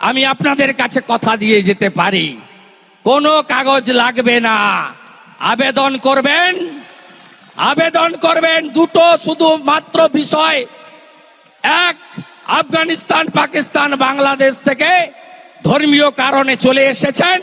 আমি আপনাদের কাছে কথা দিয়ে যেতে পারি। কোনো কাগজ লাগবে না। আবেদন করবেন? আবেদন করবেন দুটো শুধু মাত্র বিষয়। এক, আফগানিস্তান, পাকিস্তান, বাংলাদেশ থেকে ধর্মীয় কারণে চলে এসেছেন।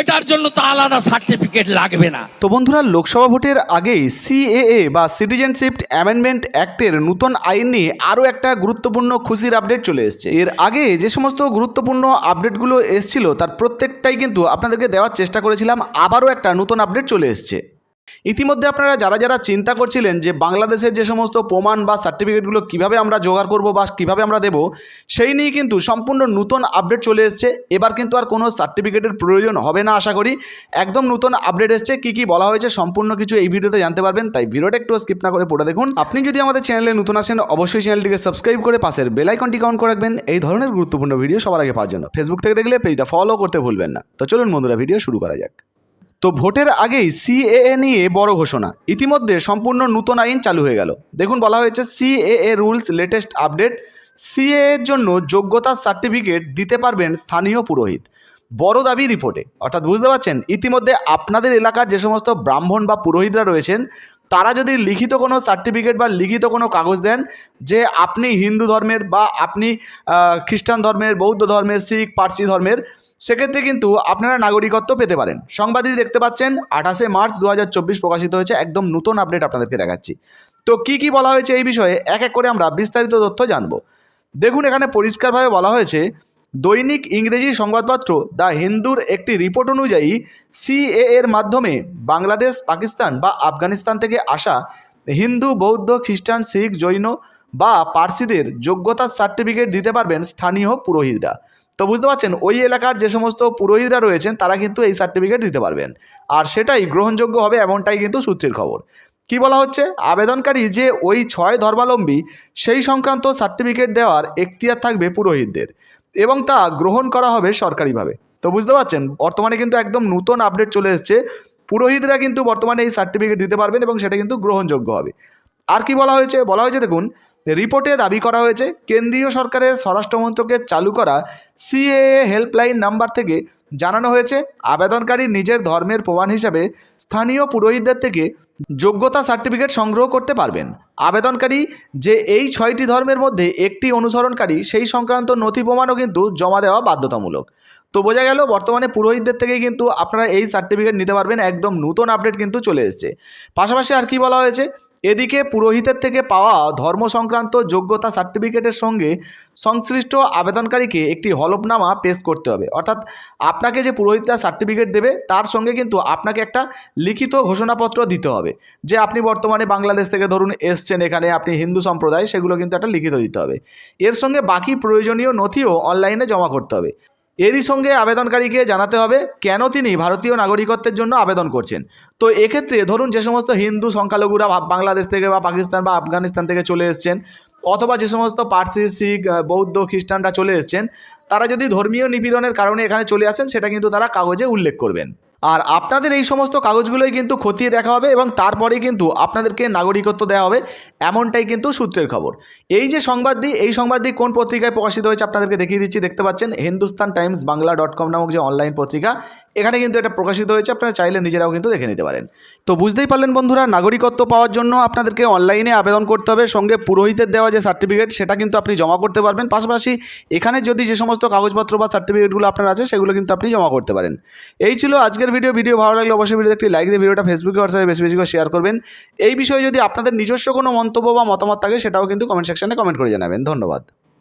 এটার জন্য তো আলাদা সার্টিফিকেট লাগবে না। তো বন্ধুরা, লোকসভা ভোটের আগেই সিএএ বা সিটিজেনশিপ অ্যামেন্ডমেন্ট অ্যাক্টের নতুন আইন নিয়ে আরও একটা গুরুত্বপূর্ণ খুশির আপডেট চলে এসছে। এর আগে যে সমস্ত গুরুত্বপূর্ণ আপডেটগুলো এসছিল, তার প্রত্যেকটাই কিন্তু আপনাদেরকে দেওয়ার চেষ্টা করেছিলাম, আবারও একটা নতুন আপডেট চলে এসেছে। ইতিমধ্যে আপনারা যারা যারা চিন্তা করছিলেন যে বাংলাদেশের যে সমস্ত প্রমাণ বা সার্টিফিকেটগুলো কীভাবে আমরা জোগাড় করব বা কীভাবে আমরা দেব, সেই নিয়ে কিন্তু সম্পূর্ণ নতুন আপডেট চলে এসেছে। এবার কিন্তু আর কোনো সার্টিফিকেটের প্রয়োজন হবে না আশা করি। একদম নতুন আপডেট এসেছে। কী কী বলা হয়েছে সম্পূর্ণ কিছু এই ভিডিওতে জানতে পারবেন। তাই ভিডিওটা একটু স্কিপ না করে পড়ে দেখুন। আপনি যদি আমাদের চ্যানেলে নতুন আসেন, অবশ্যই চ্যানেলটিকে সাবস্ক্রাইব করে পাশের বেল আইকনটি কাউন্ট করে রাখবেন। এই ধরনের গুরুত্বপূর্ণ ভিডিও সবার আগে পাওয়ার জন্য। ফেসবুক থেকে দেখলে পেজটা ফলো করতে ভুলবেন না। তো চলুন বন্ধুরা ভিডিও শুরু করা যাক। তো ভোটের আগেই সিএএ নিয়ে বড় ঘোষণা। ইতিমধ্যে সম্পূর্ণ নূতন আইন চালু হয়ে গেল। দেখুন, বলা হয়েছে CAA rules latest update. CA এর জন্য যোগ্যতার সার্টিফিকেট দিতে পারবেন স্থানীয় পুরোহিত। বড় দাবি রিপোর্টে। অর্থাৎ বুঝতে পারছেন, ইতিমধ্যে আপনাদের এলাকার যে সমস্ত ব্রাহ্মণ বা পুরোহিতরা রয়েছেন, তারা যদি লিখিত কোনো সার্টিফিকেট বা লিখিত কোনো কাগজ দেন যে আপনি হিন্দু ধর্মের বা আপনি খ্রিস্টান ধর্মের, বৌদ্ধ ধর্মের, শিখ, পার্সি ধর্মের সেক্ষেত্রে কিন্তু আপনারা নাগরিকত্ব পেতে পারেন। সংবাদটি দেখতে পাচ্ছেন, আঠাশে মার্চ দু হাজার চব্বিশ প্রকাশিত হয়েছে একদম নতুন আপডেট আপনাদেরকে দেখাচ্ছি। তো কি কি বলা হয়েছে এই বিষয়ে এক এক করে আমরা বিস্তারিত তথ্য জানব। দেখুন, এখানে পরিষ্কারভাবে বলা হয়েছে, দৈনিক ইংরেজি সংবাদপত্র দ্য হিন্দুর একটি রিপোর্ট অনুযায়ী সিএ এর মাধ্যমে বাংলাদেশ, পাকিস্তান বা আফগানিস্তান থেকে আসা হিন্দু, বৌদ্ধ, খ্রিস্টান, শিখ, জৈন বা পার্সিদের যোগ্যতার সার্টিফিকেট দিতে পারবেন স্থানীয় পুরোহিতরা। তো বুঝতে পারছেন, ওই এলাকার যে সমস্ত পুরোহিতরা রয়েছেন, তারা কিন্তু এই সার্টিফিকেট দিতে পারবেন। আর সেটাই গ্রহণযোগ্য হবে এমনটাই কিন্তু সূত্রের খবর। কি বলা হচ্ছে? আবেদনকারী যে ওই ছয় ধর্মাবলম্বী, সেই সংক্রান্ত সার্টিফিকেট দেওয়ার এখতিয়ার থাকবে পুরোহিতদের এবং তা গ্রহণ করা হবে সরকারিভাবে। তো বুঝতে পারছেন, বর্তমানে কিন্তু একদম নতুন আপডেট চলে এসছে। পুরোহিতরা কিন্তু বর্তমানে এই সার্টিফিকেট দিতে পারবেন এবং সেটা কিন্তু গ্রহণযোগ্য হবে। আর কি বলা হয়েছে? বলা হয়েছে, দেখুন রিপোর্টে দাবি করা হয়েছে, কেন্দ্রীয় সরকারের স্বরাষ্ট্রমন্ত্রকের চালু করা সিএএ হেল্পলাইন নাম্বার থেকে জানানো হয়েছে, আবেদনকারী নিজের ধর্মের প্রমাণ হিসাবে স্থানীয় পুরোহিতদের থেকে যোগ্যতা সার্টিফিকেট সংগ্রহ করতে পারবেন। আবেদনকারী যে এই ছয়টি ধর্মের মধ্যে একটি অনুসরণকারী, সেই সংক্রান্ত নথি প্রমাণও কিন্তু জমা দেওয়া বাধ্যতামূলক। তো বোঝা গেল, বর্তমানে পুরোহিতদের থেকেই কিন্তু আপনারা এই সার্টিফিকেট নিতে পারবেন, একদম নতুন আপডেট কিন্তু চলে এসেছে। পাশাপাশি আর কি বলা হয়েছে এদিকে পুরোহিতের থেকে পাওয়া ধর্ম সংক্রান্ত যোগ্যতা সার্টিফিকেটের সঙ্গে সংশ্লিষ্ট আবেদনকারীকে একটি হলফনামা পেশ করতে হবে। অর্থাৎ আপনাকে যে পুরোহিতটা সার্টিফিকেট দেবে, তার সঙ্গে কিন্তু আপনাকে একটা লিখিত ঘোষণাপত্র দিতে হবে। যে আপনি বর্তমানে বাংলাদেশ থেকে ধরুন এসছেন এখানে, আপনি হিন্দু সম্প্রদায়, সেগুলো কিন্তু একটা লিখিত দিতে হবে। এর সঙ্গে বাকি প্রয়োজনীয় নথিও অনলাইনে জমা করতে হবে। এরই সঙ্গে আবেদনকারীকে জানাতে হবে কেন তিনি ভারতীয় নাগরিকত্বের জন্য আবেদন করছেন। তো এক্ষেত্রে ধরুন যে সমস্ত হিন্দু সংখ্যালঘুরা বাংলাদেশ থেকে বা পাকিস্তান বা আফগানিস্তান থেকে চলে এসছেন, অথবা যে সমস্ত পার্সি, শিখ বৌদ্ধ, খ্রিস্টানরা চলে এসছেন, তারা যদি ধর্মীয় নিপীড়নের কারণে এখানে চলে আসেন, সেটা কিন্তু তারা কাগজে উল্লেখ করবেন। আর আপনাদের এই সমস্ত কাগজগুলোই কিন্তু খতিয়ে দেখা হবে এবং তারপরেই কিন্তু আপনাদেরকে নাগরিকত্ব দেওয়া হবে, এমনটাই কিন্তু সূত্রের খবর। এই যে সংবাদটি, এই সংবাদটি কোন পত্রিকায় প্রকাশিত হয়েছে আপনাদেরকে দেখিয়ে দিচ্ছি। দেখতে পাচ্ছেন Hindustan Times Bangla dot com নামক যে অনলাইন পত্রিকা এখানে কিন্তু এটা প্রকাশিত হয়েছে, আপনারা চাইলে নিজেরাও কিন্তু দেখে নিতে পারেন। তো বুঝতেই পারলেন বন্ধুরা, নাগরিকত্ব পাওয়ার জন্য আপনাদেরকে অনলাইনে আবেদন করতে হবে। সঙ্গে পুরোহিতের দেওয়া যে সার্টিফিকেট সেটা কিন্তু আপনি জমা করতে পারবেন। পাশাপাশি এখানে যদি যে সমস্ত কাগজপত্র বা সার্টিফিকেটগুলো আপনার আছে, সেগুলো কিন্তু আপনি জমা করতে পারেন। এই ছিল আজকের ভিডিও। ভিডিও ভালো লাগলে অবশ্যই ভিডিও একটি লাইক দিয়ে ভিডিওটা ফেসবুকে হোয়াটসঅ্যাপে বেশি বেশি করে শেয়ার করবেন। এই বিষয়ে যদি আপনাদের নিজস্ব কোনো মন্তব্য বা মতামত থাকে, সেটাও কিন্তু কমেন্ট সেকশনে কমেন্ট করে জানাবেন। ধন্যবাদ।